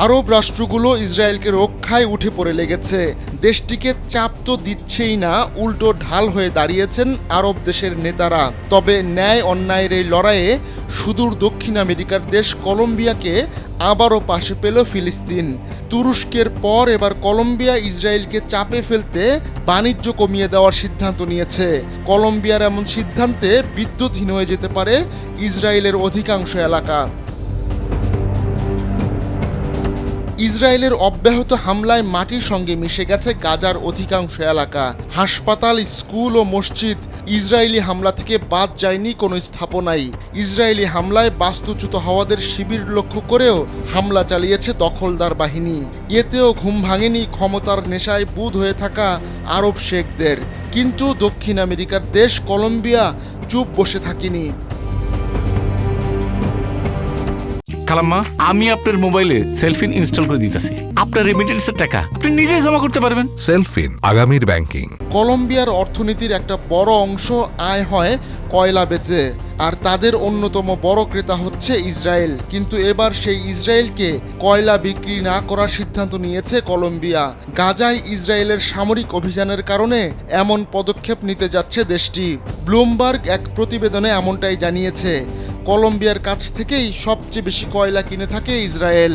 আরব রাষ্ট্রগুলো ইসরায়েলকে রক্ষায় উঠে পড়ে লেগেছে। দেশটিকে চাপ তো দিচ্ছেই না, উল্টো ঢাল হয়ে দাঁড়িয়েছেন আরব দেশের নেতারা। তবে ন্যায় অন্যায়ের এই লড়াইয়ে সুদূর দক্ষিণ আমেরিকার দেশ কলম্বিয়াকে আবারও পাশে পেল ফিলিস্তিন। তুরস্কের পর এবার কলম্বিয়া ইসরায়েলকে চাপে ফেলতে বাণিজ্য কমিয়ে দেওয়ার সিদ্ধান্ত নিয়েছে। কলম্বিয়ার এমন সিদ্ধান্তে বিদ্যুৎহীন হয়ে যেতে পারে ইসরায়েলের অধিকাংশ এলাকা। ইসরায়েলের অব্যাহত হামলায় মাটির সঙ্গে মিশে গেছে গাজার অধিকাংশ এলাকা। হাসপাতাল, স্কুল ও মসজিদ ইসরায়েলি হামলা থেকে বাদ যায়নি কোনো স্থাপনাই। ইসরায়েলি হামলায় বাস্তুচ্যুত হওয়াদের শিবির লক্ষ্য করেও হামলা চালিয়েছে দখলদার বাহিনী। এতেও ঘুম ভাঙেনি ক্ষমতার নেশায় বুধ হয়ে থাকা আরব শেখদের। কিন্তু দক্ষিণ আমেরিকার দেশ কলম্বিয়া চুপ বসে থাকেনি। খালাম্মা আমি আপনার মোবাইলে সেলফিন ইনস্টল করে দিতেছি। আপনার রেমিটেন্সের টাকা আপনি নিজেই জমা করতে পারবেন। সেলফিন আগামীর ব্যাংকিং। কলম্বিয়ার অর্থনীতির একটা বড় অংশ আয় হয় কয়লা বেচে আর তাদের অন্যতম বড় ক্রেতা হচ্ছে ইসরায়েল। কিন্তু এবার সেই ইসরায়েলকে কয়লা বিক্রি না করার সিদ্ধান্ত নিয়েছে কলম্বিয়া। গাজায় ইসরায়েলের সামরিক অভিযানের কারণে এমন পদক্ষেপ নিতে যাচ্ছে দেশটি। ব্লুমবার্গ এক প্রতিবেদনে এমনটাই জানিয়েছে। কলম্বিয়ার কাছ থেকেই সবচেয়ে বেশি কয়লা কিনে থাকে ইসরায়েল।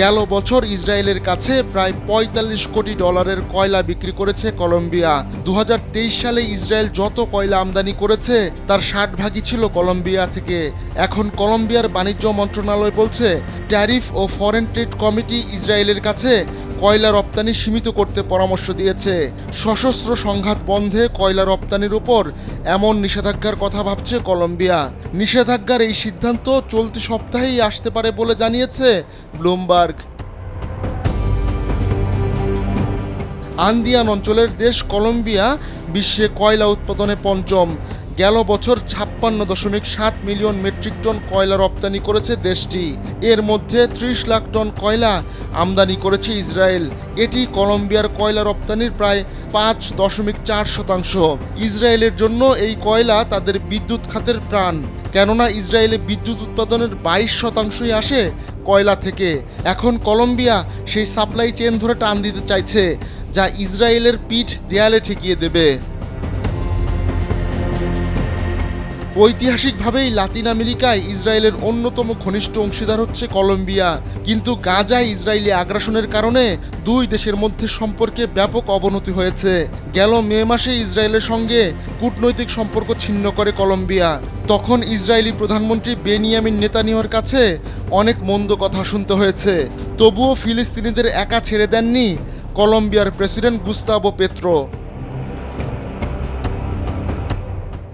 গেল বছর ইসরায়েলের কাছে প্রায় পঁয়তাল্লিশ কোটি ডলারের কয়লা বিক্রি করেছে কলম্বিয়া। দু হাজার তেইশ সালে ইসরায়েল যত কয়লা আমদানি করেছে, তার ষাট ভাগই ছিল কলম্বিয়া থেকে। এখন কলম্বিয়ার বাণিজ্য মন্ত্রণালয় বলছে, ট্যারিফ ও ফরেন ট্রেড কমিটি ইসরায়েলের কাছে কয়লা রপ্তানি সীমিত করতে পরামর্শ দিয়েছে। সশস্ত্র সংঘাত বন্ধে কয়লা রপ্তানির উপর এমন নিষেধাজ্ঞার কথা ভাবছে কলম্বিয়া। নিষেধাজ্ঞার এই সিদ্ধান্ত চলতি সপ্তাহেই আসতে পারে বলে জানিয়েছে ব্লুমবার্গ। আন্দিয়ান অঞ্চলের দেশ কলম্বিয়া বিশ্বে কয়লা উৎপাদনে পঞ্চম। গেল বছর ছাপ্পান্ন দশমিক সাত মিলিয়ন মেট্রিক টন কয়লা রপ্তানি করেছে দেশটি। এর মধ্যে ত্রিশ লাখ টন কয়লা আমদানি করেছে ইসরায়েল। এটি কলম্বিয়ার কয়লা রপ্তানির প্রায় পাঁচ দশমিক চার শতাংশ। ইসরায়েলের জন্য এই কয়লা তাদের বিদ্যুৎ খাতের প্রাণ। কেননা ইসরায়েলে বিদ্যুৎ উৎপাদনের বাইশ শতাংশই আসে কয়লা থেকে। এখন কলম্বিয়া সেই সাপ্লাই চেন ধরে টান দিতে চাইছে, যা ইসরায়েলের পিঠ দেয়ালে ঠেকিয়ে দেবে। ঐতিহাসিকভাবেই লাতিন আমেরিকায় ইসরায়েলের অন্যতম ঘনিষ্ঠ অংশীদার হচ্ছে কলম্বিয়া। কিন্তু গাজায় ইসরায়েলি আগ্রাসনের কারণে দুই দেশের মধ্যে সম্পর্কে ব্যাপক অবনতি হয়েছে। গেল মে মাসে ইসরায়েলের সঙ্গে কূটনৈতিক সম্পর্ক ছিন্ন করে কলম্বিয়া। তখন ইসরায়েলি প্রধানমন্ত্রী বেনিয়ামিন নেতানিয়ার কাছে অনেক মন্দ কথা শুনতে হয়েছে। তবুও ফিলিস্তিনিদের একা ছেড়ে দেননি কলম্বিয়ার president Gustavo Petro.